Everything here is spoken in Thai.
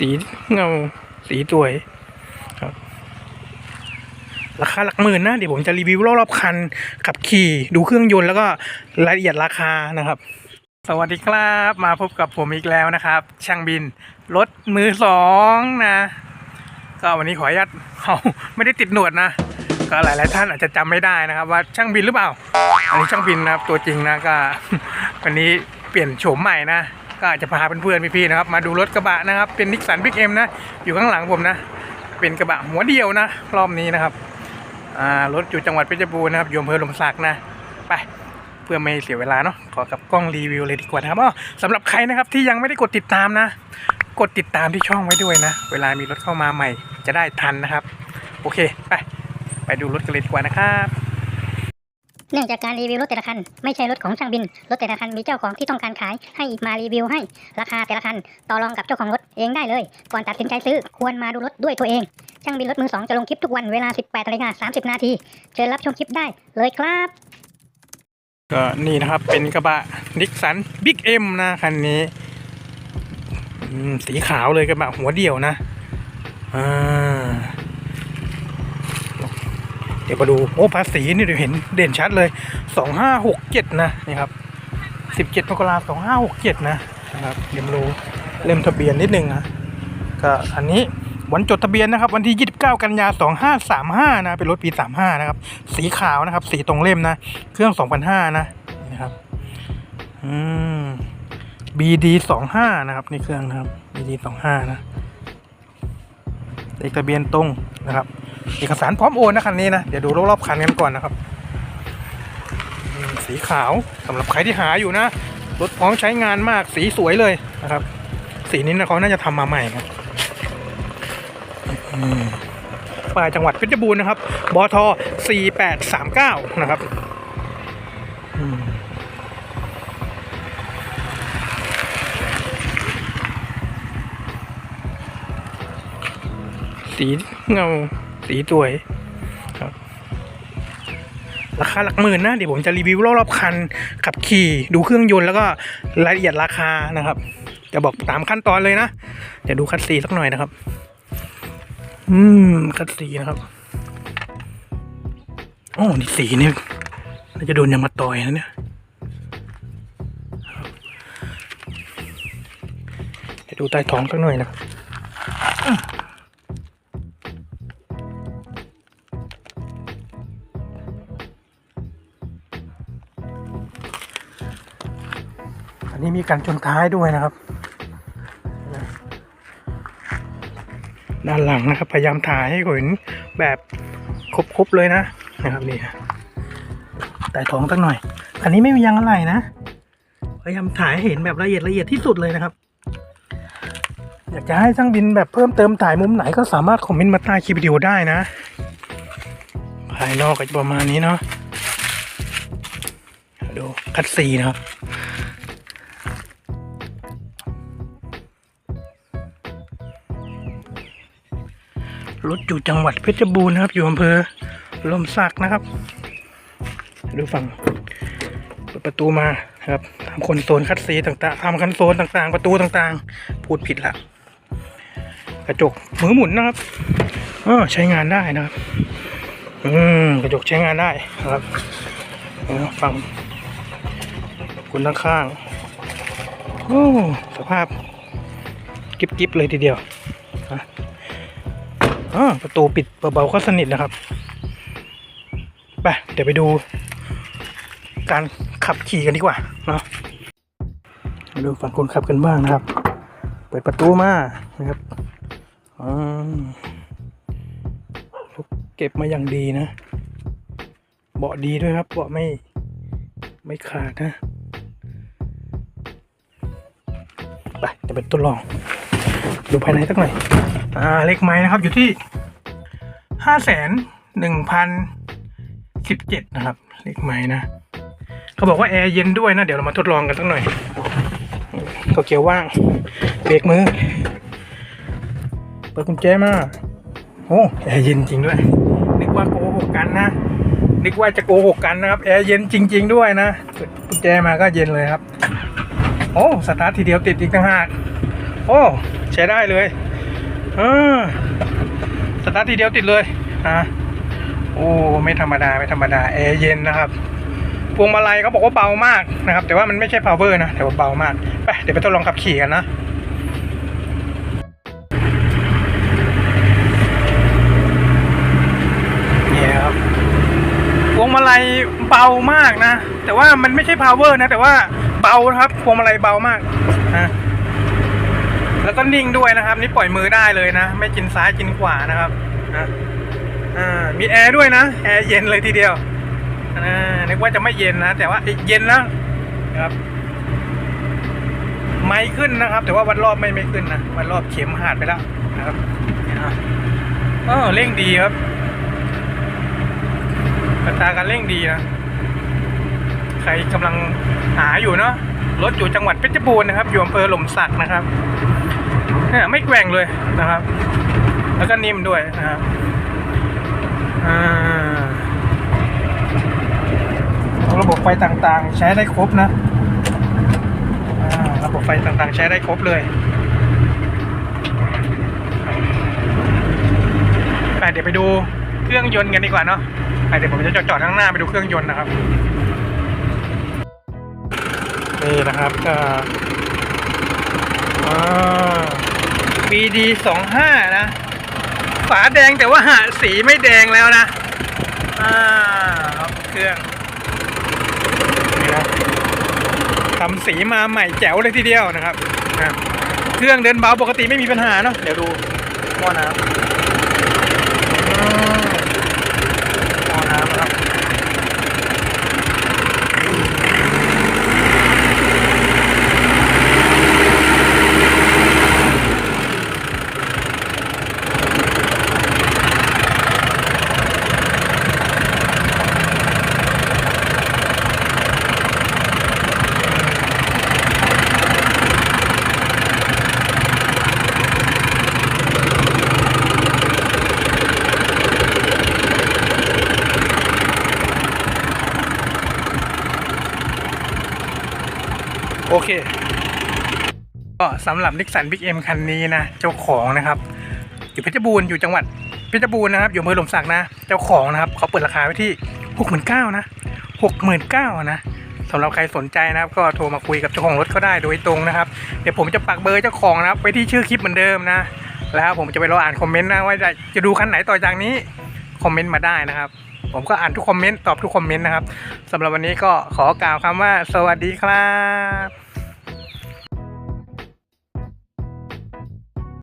สีเงาสีสวยครับราคาหลักหมื่นนะเดี๋ยวผมจะรีวิวรอบๆคันขับขี่ดูเครื่องยนต์แล้วก็รายละเอียดราคานะครับ สวัสดีครับมาพบกับผมอีกแล้วนะครับ ช่างบินรถมือสองนะ ก็วันนี้ขออนุญาตเขาไม่ได้ติดหนวดนะ ก็หลายๆท่านอาจจะจำไม่ได้นะครับ ว่าช่างบินหรือเปล่าอันนี้ช่างบินนะครับตัวจริงนะก็วันนี้เปลี่ยนโฉมใหม่นะ ก็อาจจะพาเพื่อนๆพี่ๆนะครับ มาดูรถกระบะนะครับ เป็นนิสสันบิ๊กเอ็มนะ อยู่ข้างหลังผมนะ เป็นกระบะหัวเดียวนะ รอบนี้นะครับรถอยู่จังหวัดเพชรบูรณ์นะครับอยู่อำเภอลมสักนะ ไปเพื่อไม่เสียเวลาเนาะขอกับกล้องรีวิวเลยดีกว่านะครับอ๋อสำหรับใครนะครับที่ยังไม่ได้กดติดตามนะ กดติดตามที่ช่องไว้ด้วยนะ เวลามีรถเข้ามาใหม่ จะได้ทันนะครับ โอเค ไป ไปดูรถกันเลยดีกว่านะครับ เนื่องจากการรีวิวรถแต่ละคันไม่ใช่รถของช่างบิน รถแต่ละคันมีเจ้าของที่ต้องการขายให้มารีวิวให้ ราคาแต่ละคันต่อรองกับเจ้าของรถเองได้เลย ก่อนตัดสินใจซื้อควรมาดูรถด้วยตัวเอง ช่างบินรถมือสองจะลงคลิปทุกวันเวลา 18นาฬิกา30 นาที เชิญรับชมคลิปได้เลยครับ ก็นี่นะครับเป็นกระบะนิกสันบิ๊กเอ็มนะคันนี้สีขาวเลยกระบะหัวเดี่ยวนะอ่า ดี๋ยวมาดูโอ้ภาษีนี่เดี๋ยวเห็นเด่นชัดเลยสองห้าหกเจ็ดนะนี่ครับสิบเจ็ดมกราสองห้าหกเจ็ดนะนะครับเดี๋ยวมาดูเล่มทะเบียนนิดนึงนะก็อันนี้วันจดทะเบียนนะครับวันที่ 29 กันยา 2535 นะเป็นรถปี 35 นะครับ สีขาวนะครับ สีตรงเล่มนะ เครื่อง 2005 นะนี่นะครับอืม BD 25นะครับนี่เครื่องนะครับ BD 25นะเลขทะเบียนตรงนะครับ เอกสารพร้อมโอนนะคันนี้นะ เดี๋ยวดูรอบๆคันกันก่อนนะครับ สีขาวสำหรับใครที่หาอยู่นะ รถพร้อมใช้งานมากสีสวยเลยนะครับ สีนี้นะเขาน่าจะทำมาใหม่ครับอืมปลายจังหวัดเพชรบูรณ์นะครับ บท4839นะครับสีเงา สีสวยครับราคาหลักหมื่นนะเดี๋ยวผมจะรีวิวรอบๆคันขับขี่ดูเครื่องยนต์แล้วก็รายละเอียดราคานะครับ จะบอกตามขั้นตอนเลยนะเดี๋ยวดูคัดซีสักหน่อยนะครับ อืมคัดซีนะครับโอ้นี่สีเนี่ยน่าจะโดนยางมาต่อยนะเนี่ยเดี๋ยวดูใต้ท้องสักหน่อยนะครับ นนี้มีการชนท้ายด้วยนะครับ ด้านหลังนะครับ พยายามถ่ายให้เห็นแบบครบๆเลยนะนะครับนี่ใต้ท้องสักหน่อย อันนี้ไม่มียางอะไรนะ พยายามถ่ายให้เห็นแบบละเอียดละเอียดที่สุดเลยนะครับ อยากจะให้ช่างบินแบบเพิ่มเติมถ่ายมุมไหนก็สามารถคอมเมนต์มาใต้คลิปวิดีโอได้นะ ภายนอกก็จะประมาณนี้เนาะดูคัดซีนะครับ รถอยู่จังหวัดเพชรบูรณ์นะครับ อยู่อำเภอลมสักนะครับ ดูฝั่งเปิดประตูมาครับทำคอนโซลคัดซีต่างๆทำคอนโซลต่างๆ ประตูต่างๆ พูดผิดละกระจกมือหมุนนะครับเออใช้งานได้นะครับ อืมกระจกใช้งานได้ครับเอาฝั่งคุณด้านข้างโอ้สภาพ กิ๊บๆเลยทีเดียวอ่า ประตูปิดเบาๆก็สนิทนะครับไปเดี๋ยวไปดู การขับขี่กันดีกว่าเนาะมาดูฝั่งคนขับกันบ้างนะครับ เปิดประตูมานะครับอืมเก็บมาอย่างดีนะ เบาะดีด้วยครับ เบาะไม่ไม่ขาดนะไปจะเป็นตัวลอง ดูภายในสักหน่อย อ่าเลขไม้นะครับอยู่ที่ห้าแสนหนึ่งพันสิบเจ็ดนะครับ เลขไม้นะเขาบอกว่าแอร์เย็นด้วยนะ เดี๋ยวเรามาทดลองกันสักหน่อยก็เกียวว่างเบรกมือเปิดกุญแจมาโอ้แอร์เย็นจริงด้วยนึกว่าโกหกกันนะนึกว่าจะโกหกกันนะครับแอร์เย็นจริง ๆ ด้วยนะเปิดกุญแจมาก็เย็นเลยครับ โอ้สตาร์ททีเดียวติดอีกต่างหากโอ้ใช้ได้เลย เออสตาร์ททีเดียวติดเลยอะโอ้ไม่ธรรมดาไม่ธรรมดาแอร์เย็นนะครับพวงมาลัยเขาบอกว่าเบามากนะครับ แต่ว่ามันไม่ใช่ power นะแต่ว่าเบามากไปเดี๋ยวไปทดลองขับขี่กันนะนี่ครับพวงมาลัยเบามากนะ แต่ว่ามันไม่ใช่ power นะ แต่ว่าเบานะครับพวงมาลัยเบามากนะ แล้วก็นิ่งด้วยนะครับ นี่ปล่อยมือได้เลยนะ ไม่กินซ้ายกินขวานะครับนะอ่ามีแอร์ด้วยนะแอร์เย็นเลยทีเดียวอ่านึกว่าจะไม่เย็นนะ แต่ว่าเย็นนะครับ ไม่ขึ้นนะครับ แต่ว่าวันรอบไม่ไม่ขึ้นนะวันรอบเข็มหาดไปแล้วนะครับอ่าเออเร่งดีครับอัตราการเร่งดีนะใครกำลังหาอยู่เนาะรถอยู่จังหวัดเพชรบูรณ์นะครับ อยู่อำเภอหล่มสักนะครับ เนี่ยไม่แกว่งเลยนะครับ แล้วก็นิ่มด้วยนะครับอ่าระบบไฟต่างๆ ใช้ได้ครบนะอ่าระบบไฟต่างๆ ใช้ได้ครบเลยไปเดี๋ยวไปดูเครื่องยนต์กันดีกว่าเนาะไปเดี๋ยวผมจะจอดๆข้างหน้าไปดูเครื่องยนต์นะครับ นี่นะครับก็อ่า BD สองห้านะ ฝาแดงแต่ว่าสีไม่แดงแล้วนะ อ่าครับเครื่องนี่นะทำสีมาใหม่แจ๋วเลยทีเดียวนะครับนะเครื่องเดินเบาปกติไม่มีปัญหาเนาะเดี๋ยวดูหม้อน้ำมหม้อน้ำนะครับ โอเค ก็สำหรับนิกสันบิ๊กเอ็มคันนี้นะ เจ้าของนะครับ อยู่เพชรบูรณ์อยู่จังหวัดเพชรบูรณ์นะครับ อยู่อำเภอหลมสักนะ เจ้าของนะครับเขาเปิดราคาไว้ที่หกหมื่นเก้านะหกหมื่นเก้านะสำหรับใครสนใจนะครับ ก็โทรมาคุยกับเจ้าของรถเขาได้โดยตรงนะครับ เดี๋ยวผมจะปักเบอร์เจ้าของนะครับไว้ที่ชื่อคลิปเหมือนเดิมนะ แล้วผมจะไปรออ่านคอมเมนต์นะว่าจะจะดูคันไหนต่อจากนี้คอมเมนต์มาได้นะครับ ผมก็อ่านทุกคอมเมนต์ตอบทุกคอมเมนต์นะครับสำหรับวันนี้ก็ขอกล่าวคำว่า สวัสดีครับ